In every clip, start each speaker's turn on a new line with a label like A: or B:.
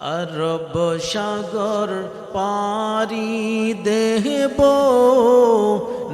A: আরব সাগর পারি দেহব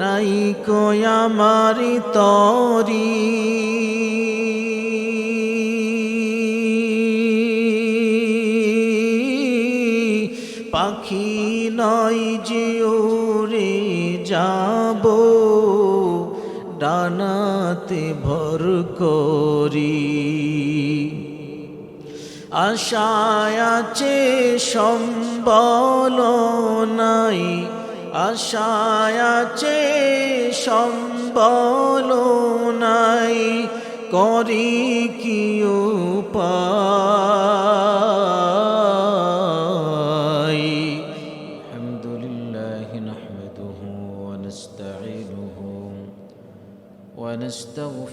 A: নাই কয়ামারি তরি। পাখি নয় যে যাব ডানাতে ভর করি। আশায় আছে সম্বল নাই। আশায় আছে সম্বল নাই। করি কি উপায়?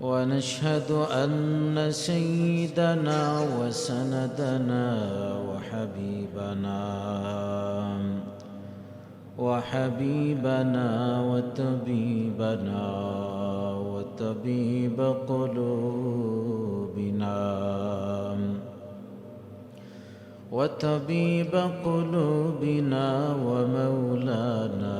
A: ونشهد أن سيدنا وسندنا وحبيبنا وحبيبنا وطبيبنا وطبيب قلوبنا وطبيب قلوبنا ومولانا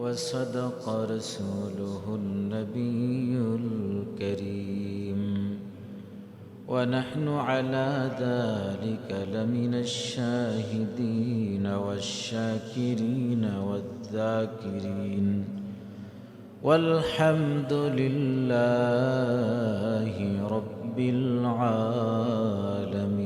A: وصدق رسوله النبي الكريم. ونحن على ذلك لمن الشاهدين والشاكرين والذاكرين. والحمد لله رب العالمين.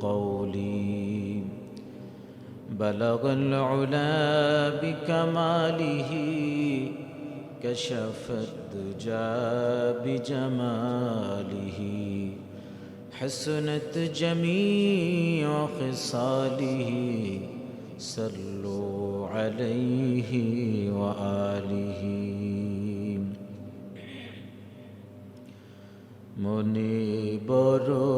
A: قولي. بلغ العلا بكماله كشف الدجى بجماله. حسنت جميع خصاله صلوا عليه وآله. منيب روح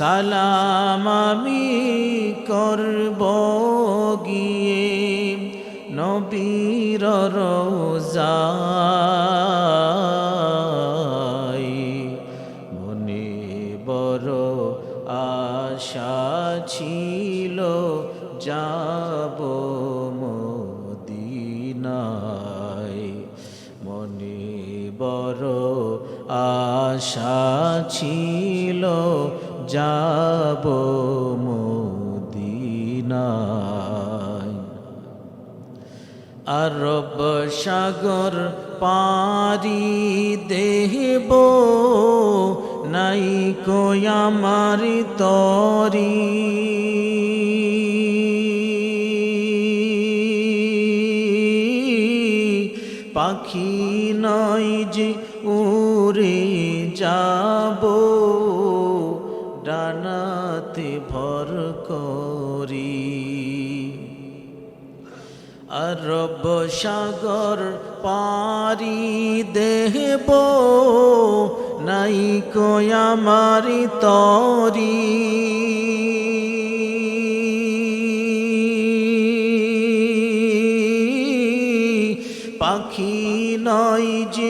A: সালাম আমি করব গিয়ে নবীর রোজাই মনে বড় আশা ছিল, যাব মদিনায়। মনে বড় আশা ছিল যাব মদিনায়। আরব সাগর পারি দেহব নাই আমার তরি। পাখি নয় ডানাতে ভর করি। আরব সাগর পারি দেহব নাই কয়ামারি তরি। পাখি নয় যে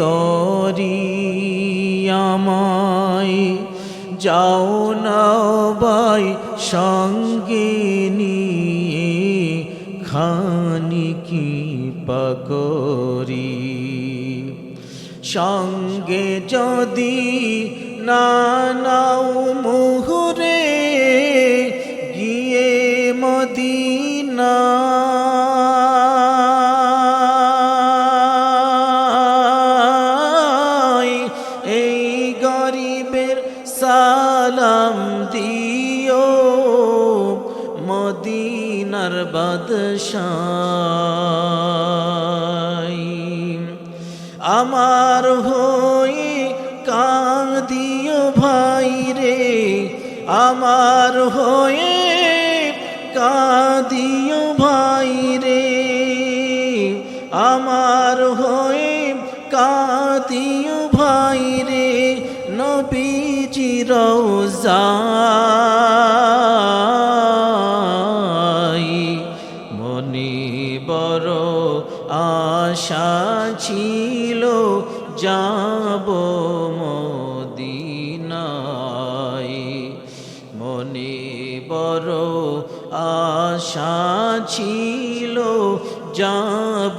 A: তরি আমায়। যাও না বাই সঙ্গে নিয়ে খানি কি পাকরি সঙ্গে যদি না নাও মুহুরে আমার হয়ে কাঁদিও ভাই রে, আমার হয়ে কাঁদিও ভাই রে। আমার হয়ে কাঁদিও ভাই রে নবীজি রোজাই ছিল যাব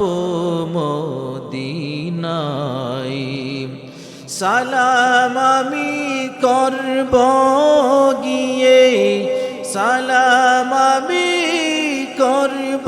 A: মদিনাই সালাম আমি করব গিয়ে সালাম আমি করব